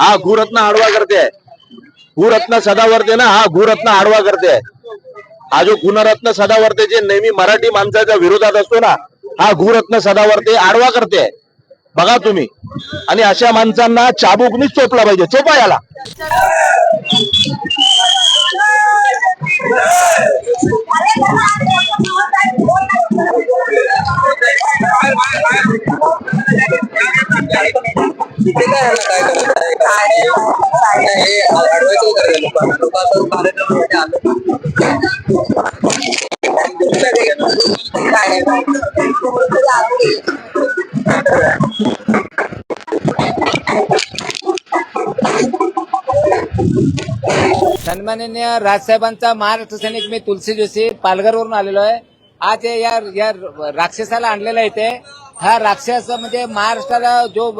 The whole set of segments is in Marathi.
हा गुरत्न आडवा करते. गुरत्न सदावर्ते ना हा गुरत्न आडवा करते. हा जो गुणरत्न सदावर्ते जे नेहमी मराठी माणसाच्या विरोधात असतो ना हा गुरत्न सदावर्ते आडवा करते. बघा तुम्ही. आणि अशा माणसांना चाबुकनीच चोपला पाहिजे. चोपा याला. काय हे अडवायचं करायचं लोकांना लोक असं कार्यक्रमासाठी सन्माननीय राजसाहेबांचा महाराष्ट्र सैनिक मी तुलसी जोशी पालघरवरून आलेलो आहे. आज या या राक्षसाला आणलेला इथे. हा राक्षस म्हणजे महाराष्ट्राला जो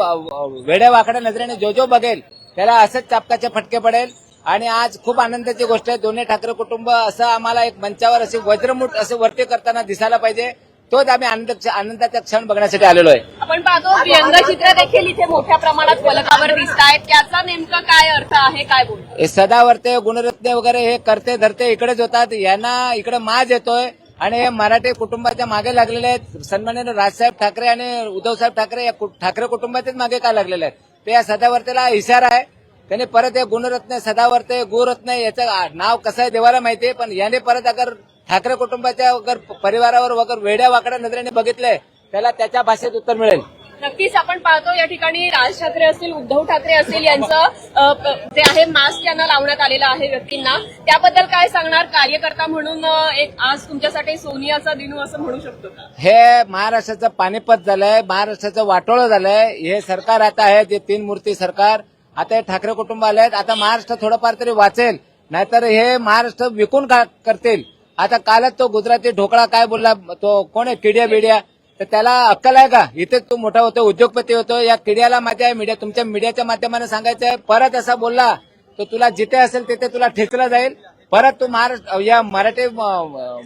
वेड्या वाकड्या नजरेने जो जो बघेल त्याला असंच चापकाचे फटके पडेल. आणि आज खूप आनंदाची गोष्ट आहे. दोन्ही ठाकरे कुटुंब असं आम्हाला एक मंचावर असे वज्रमुठ असे वरती करताना दिसायला पाहिजे. तोच आम्ही आनंद आनंदाचा क्षण बघण्यासाठी आलेलो आहे. आपण पाहतो व्यंगचित्र देखील इथे मोठ्या प्रमाणात फलकावर दिसत आहेत. त्याचा नेमका काय अर्थ आहे काय बोल हे सदावर्ते गुणरत्ने वगैरे हे करते धरते इकडेच होतात. यांना इकडे माज येतोय. आणि हे मराठी कुटुंबाच्या मागे लागलेले आहेत. सन्माननीय राजसाहेब ठाकरे आणि उद्धवसाहेब ठाकरे या कु- ठाकरे कुटुंबाच्याच मागे काय लागलेले आहेत? ते या सदावर्तेला इशारा आहे. त्याने परत हे गुणरत्न सदावर्ते गुरत्न याचं नाव कसं आहे देवाला माहिती आहे पण याने परत अगर ठाकरे कुटुंबाच्या अगर परिवारावर वगैरे वेड्या वाकड्या नजरेने बघितलंय त्याला त्याच्या भाषेत उत्तर मिळेल. नक्कीच आपण पाहतो या ठिकाणी राज ठाकरे असतील उद्धव ठाकरे असतील यांचं जे आहे मास्क यांना लावण्यात आलेलं आहे व्यक्तींना. त्याबद्दल काय सांगणार कार्यकर्ता म्हणून एक आज तुमच्यासाठी सोनियाचा दिनू असं म्हणू शकतो का? हे महाराष्ट्राचं पानिपत झालंय महाराष्ट्राचं वाटोळं झालंय. हे सरकार आता आहे जे तीन मूर्ती सरकार आता हे ठाकरे कुटुंब आले आहेत. आता महाराष्ट्र थोडंफार तरी वाचेल. नाहीतर हे महाराष्ट्र विकून का- करतील? आता कालच तो गुजराती ढोकळा काय बोलला तो कोण आहे? किड्या बिड्या. तर त्याला अक्कल आहे का? इथे तो मोठा होतो उद्योगपती होतो. या किड्याला माझ्या आहे मीडिया तुमच्या मीडियाच्या माध्यमाने सांगायचं आहे. परत असा बोलला तर तुला जिथे असेल तिथे तुला ठेचलं जाईल. परत तू महाराष्ट्र या मराठी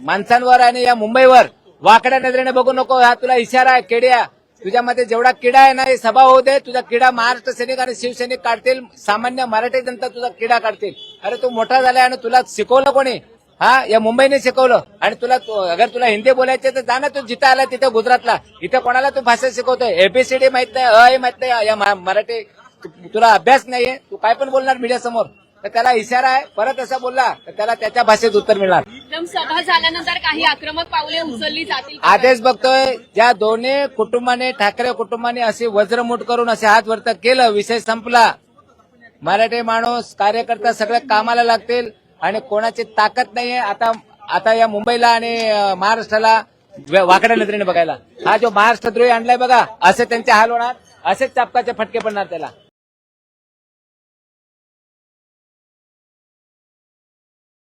माणसांवर आणि या मुंबईवर वाकड्या नजरेने बघू नको. हा तुला इशारा आहे किड्या तुझ्यामध्ये जेवढा किडा आहे ना हे सभा होऊ दे. तुझा किडा महाराष्ट्र सैनिक आणि शिवसैनिक काढतील. सामान्य मराठी जनता तुझा किडा काढतील. अरे तू मोठा झालाय आणि तुला शिकवलं कोणी? हा या मुंबईने शिकवलं. आणि तुला तू- अगर तुला हिंदी बोलायचे तर जा ना तू जिथं आला तिथे गुजरातला. इथे कोणाला तू भाषा शिकवतोय? एबीसीडी माहीत नाही अ हे माहीत नाही या मराठी तुला अभ्यास नाहीये तू काय पण बोलणार मीडिया समोर तर त्याला इशारा आहे परत असा बोलला तर त्याला त्याच्या भाषेत उत्तर मिळणार. सभा झाल्यानंतर काही आक्रमक पावले उचलली जातील? आदेश बघतोय ज्या दोन्ही कुटुंबाने ठाकरे कुटुंबाने अशी वज्रमूठ करून असे हात वरत केलं विषय संपला. मराठी माणूस कार्यकर्ता सगळे कामाला लागतील. आणि कोणाची ताकद नाहीये. आता आता या मुंबईला आणि महाराष्ट्राला वाकड्या नजरेने बघायला. हा जो महाराष्ट्र द्रोही आणलाय बघा असे त्यांचे हाल होणार असेच चापकाचे फटके पडणार त्याला.